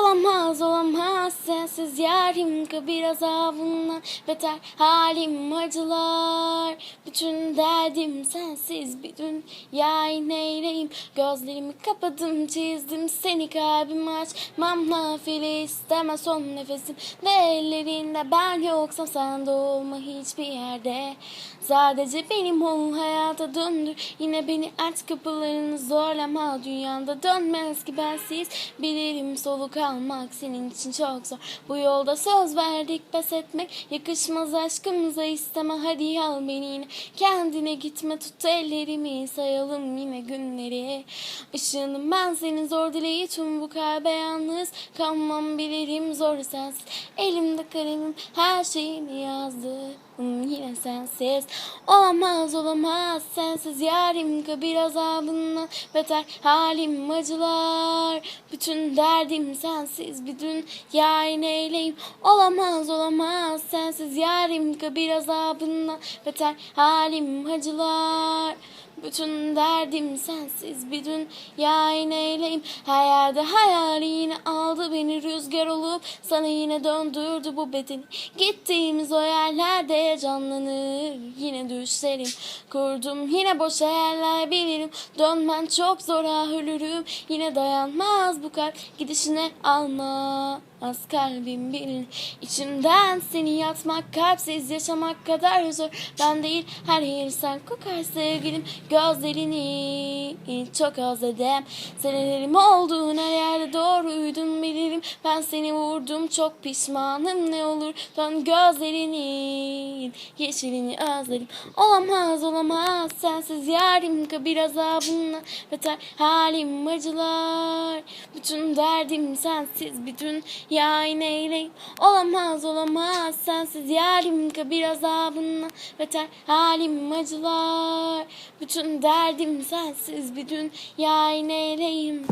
Olamaz olamaz. Sensiz yarim kabir azabından beter. Halim acılar. Bütün derdim sensiz bir dünya neyleyim? Gözlerimi kapadım çizdim seni kalbim açmam nafile istemez son nefesim. Ve ellerinde ben yoksam sen de olma hiçbir yerde. Sadece benim ol hayata döndür. Yine beni aç kapılarını zorlama. Dünyanda dönmez ki bensiz. Bilirim soluk almak senin için çok zor. Bu yolda söz verdik pes etmek Yakışmaz aşkımıza. İsteme Hadi al beni yine. Kendine gitme Tut ellerimi sayalım yine günleri. Işığınım ben senin zor dileği Tüm bu kalbe yalnız Kalmam bilirim zor sensiz Elimde kalemim her şeyini yazdı yine sensiz. Olamaz olamaz sensiz yarim kabir azabından beter. Halim acılar Bütün derdim sensiz. Bir dünya neyleyim Olamaz olamaz. Sensiz yarim kabir azabından beter halim acılar bütün derdim sensiz. Bir dünya neyleyim Her yerde hayali yine aldı beni rüzgar olup Sana yine döndürdü bu bedeni Gittiğimiz o yerlerde canlanır. Yine düşlerim Kurdum yine boş hayaller bilirim. Dönmen çok zor ah ölürüm Yine dayanmaz bu kalp. Gidişine alma Az kalbim bilir. İçimden seni yatmak Kalpsiz yaşamak kadar zor. Ben değil her yer sen kokar sevgilim. Gözlerini çok özledim Senelerim olduğun her yerde doğruydum bilirim Ben seni vurdum çok pişmanım. Ne olur Dön gözlerinin yeşilini özledim Olamaz olamaz. Sensiz yarim kabir azabına Beter. Halim acılar. Bütün derdim sensiz bir dünya neyleyim Olamaz olamaz. Sensiz yarim kabir azabına Beter. Halim acılar. Bütün derdim sensiz bir dünya neyleyim